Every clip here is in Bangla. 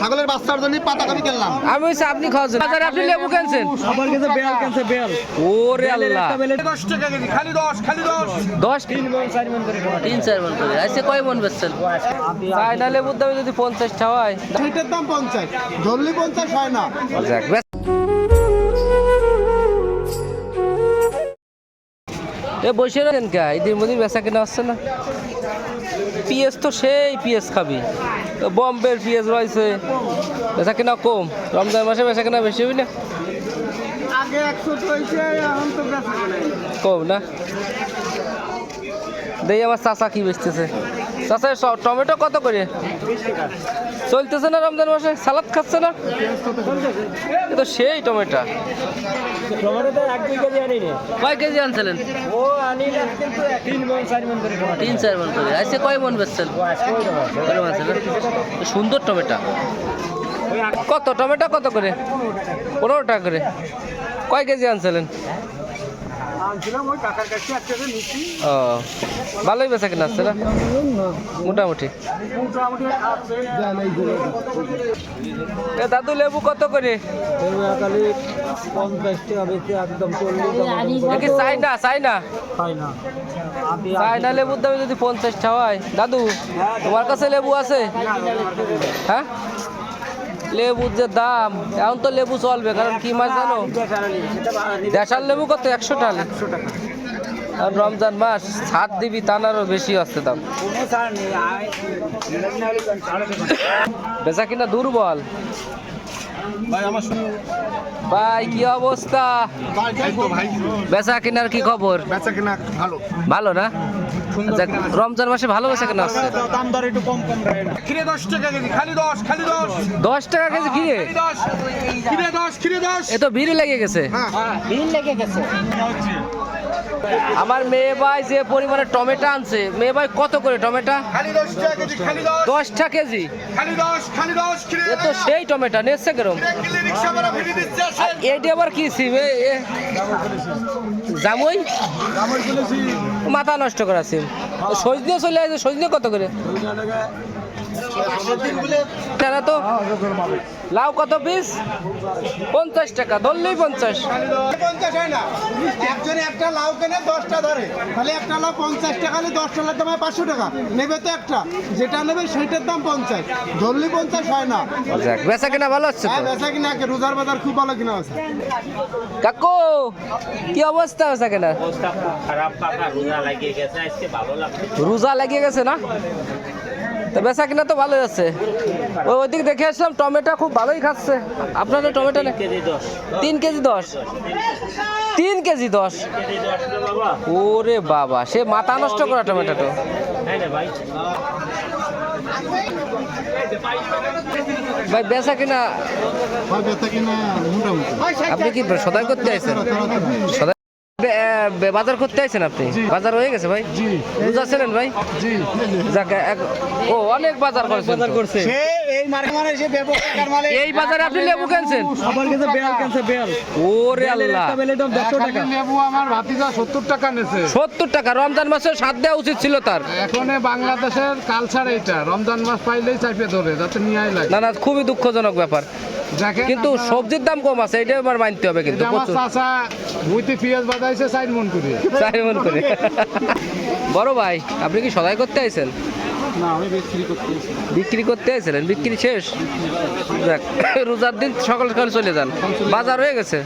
ছাগলের বাচ্চার জন্য পাতা কপি কিনলাম। আমি হচ্ছে আপনি খাওয়াছেন বাজারে আপনি লেবু কিনছেন? আমার কাছে বেল কেনছে বেল। ওরে আল্লাহ। দশ টাকা কেজি খালি দশ খালি দশ। দশ তিন মন চার মন করে তিন চার মন করে। আজকে কয় মন বেচছেন? চায়না লেবুর দামে যদি পঞ্চাশটা হয়। সেইটার দাম পঞ্চাশ। ধরলি পঞ্চাশ হয় না। যাক এ বসে রাখেন কে? ঈদের মধ্যে বেচা কেনা আসছে না। পিএস তো সেই পিএস খাবি। বম্বের পিএস রয়েছে। বেচা কেনা কম। রমজান মাসে বেচা কিনা বেশি হই না? কম না? দেই আমার চাচা কি বেচতেছে? স- টমেটো কত করে? চলতেছে না রমজান মাসে? সালাদ খাচ্ছে না? তো সেই টমেটো। কয় কেজি আনছিলেন? তিন, চার মন করে। আজকে কয় মন বেচছেন? সুন্দর টমেটো। কত? টমেটো কত করে? পনেরো টাকা করে। কয় কেজি আনছিলেন? ও ভালোই বেচা কিনা আসছে না? মোটামুটি। মোটামুটি এ দাদু লেবু কত করে? কি হয় না আপনি চাইনা লেবুর দামে যদি পঞ্চাশটা হয় দাদু তোমার কাছে লেবু আছে? হ্যাঁ? লেবুর যে দাম এখন তো লেবু চলবে কারণ কি মাছ জানো? দেশাল লেবু কত? একশো টাকা একশো টাকা আর রমজান মাস সাত দিবি তানারও বেশি আসছে দাম। বেচা কিনা দুর্বল। ভাই কি অবস্থা? বেচা কিনার কি খবর? বেচা কিনা ভালো। ভালো না? রমজান মাসে ভালো বেচা কেনা আসছে? দাম দর একটু কম কম খিরে দশ টাকা কেজি খালি দশ খালি দশ। দশ টাকা কেজি কিরে খালি দশ। খিরে দশ খিরে দশ। এ তো ভিড় লেগে গেছে। ভিড় লেগে গেছে। আমার মেয়ে ভাই যে পরিমাণে টমেটো আনছে মেয়ে ভাই কত করে টমেটো? দশটা কেজি তো সেই টমেটো নেচ্ছে কেরম? এটি আবার কি সিম জামুই? মাথা নষ্ট করা সিম সজনে চলে আসে সজনে কত করে? টাকা তো লাউ কত পিস পঞ্চাশ টাকা ধরলেই পঞ্চাশ। পঞ্চাশ হয় না। একজনে একটা লাউ কেনে দশটা ধরে। তাহলে একটা লাউ পঞ্চাশ টাকা হলে দশটা লাউ দাম পাঁচশো টাকা। নেবে তো একটা। যেটা নেবে সেইটার দাম পঞ্চাশ। ধরলি পঞ্চাশ হয় না। বেচা কেনা ভালো হচ্ছে হ্যাঁ বেচা কিনা রোজার বাজার খুব ভালো কিনা আছে। কাকু কি অবস্থা বেচা কেনা অবস্থা খুব খারাপ কাকা রোজা লাগিয়ে গেছে আজকে ভালো লাগছে। রোজা লাগিয়ে গেছে না? তো বেচা কিনা তো ভালোই আছে। ওই ওইদিকে দেখে আসলাম টমেটো খুব ভালোই খাচ্ছে। আপনাদের টমেটো দশ। তিন কেজি দশ? তিন কেজি দশ? ওরে বাবা সে মাথা নষ্ট করা টমেটো তো হ্যাঁ ভাই। ভাই বেচা কিনা বেচা কিনা মোটামুটি। আপনি কি সদাই করতে বে- বাজার করতে আইছেন আপনি? বাজার হয়ে গেছে ভাই? জি। ছিলেন ভাই? যাক এক- ও অনেক বাজার করেছেন বাজার করছে। এই মার্কে মানে সে মানে এই বাজারে আপনি লেবু কিনছেন? আমার কাছে বেল কেনছে বেল। ওরে আল্লাহ। টাকা। লেবু আমার ভাতিজা সত্তর টাকা নেছে। সত্তর টাকা রমজান মাসে সাত দেওয়া উচিত ছিল তার। এখন বাংলাদেশের কালচার এইটা। রমজান মাস পাইলেই চাইপে ধরে যাতে নিয়ে লাগে। না না খুবই দুঃখজনক ব্যাপার। কিন্তু সবজির দাম কম আছে এটা এবার মানতে হবে কিন্তু আমার চাচা বুইতে পেঁয়াজ বাজাইছে চার মন করে। চার মন করে। বড় ভাই আপনি কি সদাই করতে আইছেন? না আমি বিক্রি করতে বিক্রি করতে আইছিলেন বিক্রি শেষ? যাক রোজার দিন সকাল সকাল চলে যান। বাজার হয়ে গেছে?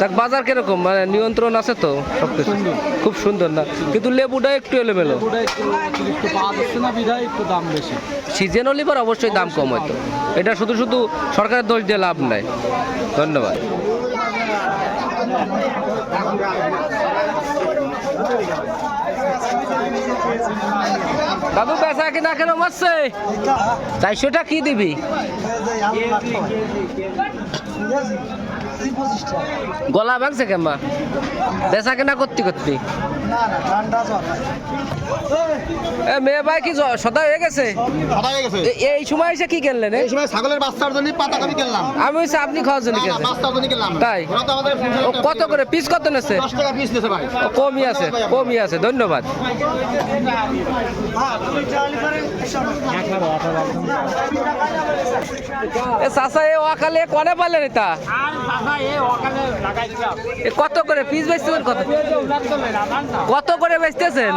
যাক বাজার কীরকম? মানে নিয়ন্ত্রণ আছে তো সবকিছু? খুব সুন্দর না? কিন্তু লেবুটা একটু এলোমেলো। পুরো সিজন অলিভার অবশ্যই দাম কম হয়তো এটা শুধু শুধু সরকারের দোষ দিয়ে লাভ নাই। ধন্যবাদ। বাবু পেশা কিনা কেন মারছে? চারশোটা কি দিবি? গলা ভাঙছে কেমা বেচা কেনা করতে করতে। মেয়ে ভাই কি সদা হয়ে গেছে? হয়ে এই সময় এসে কি কিনলেন? এই সময় ছাগলের বাচ্চার জন্য পাতা কিনলাম আমি হচ্ছে আপনি খাওয়ার জন্য বাচ্চার কিনলাম তাই? কত করে? পিস কত নেছে? দশ টাকা পিস দিয়েছে ভাই। কমই আছে কমই আছে ধন্যবাদ। এ চাচা এ অকালে কনে পারলেন এটা? কত করে? পিস বেচতেছেন কত? কত করে বেচতেছেন?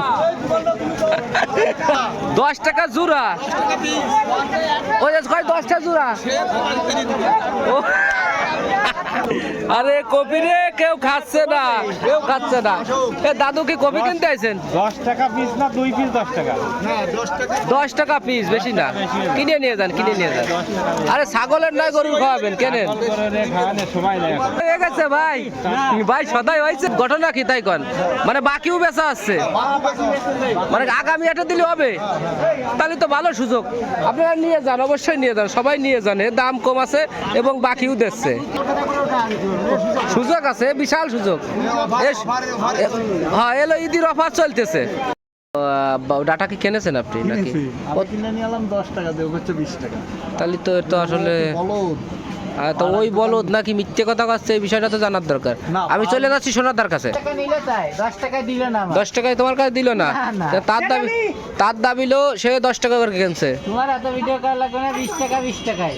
দশ টাকা জোড়া। ওই কয় দশটা জুরা ও। আরে কপি রে কেউ খাচ্ছে না কেউ খাচ্ছে না। এ দাদু কি কপি কিনতে আইছেন? দশ টাকা পিস না দুই পিস দশ টাকা। দশ টাকা পিস বেশি না। কিনে নিয়ে যান কিনে নিয়ে যান। আরে ছাগলের নয় গরুর খাওয়াবেন কেনেন? খাওয়ানোর হয়ে গেছে ভাই। ভাই সদাই হয়েছে। ঘটনা কি তাই কন? মানে বাকিও বেচা আসছে। মানে আগামী একটা দিলে হবে। তাহলে তো ভালো সুযোগ। আপনারা নিয়ে যান অবশ্যই নিয়ে যান। সবাই নিয়ে যান এর দাম কম আছে এবং বাকিও দিচ্ছে। সুযোগ আছে বিশাল সুযোগ। হ্যাঁ এলো ঈদের অফার চলতেছে। ডাটা কি কিনেছেন আপনি নাকি? কিনে নিয়ে এলাম দশ টাকা দিয়ে হচ্ছে বিশ টাকা। তাহলে তো তো আসলে তো ওই বলদ নাকি মিথ্যে কথা কাছে এই বিষয়টা তো জানার দরকার। আমি চলে যাচ্ছি সোনাদার কাছে। দশ টাকায় তোমার কাছে দিল না। তার দাবি তার দাবিলো সে দশ টাকা করে কিনছে।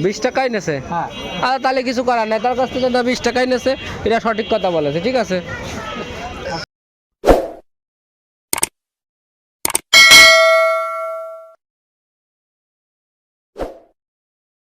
বিশ টাকাই নেছে? হ্যাঁ। আর তাহলে কিছু করার নাই তার কাছ থেকে বিশ টাকাই নেছে এটা সঠিক কথা বলেছে ঠিক আছে।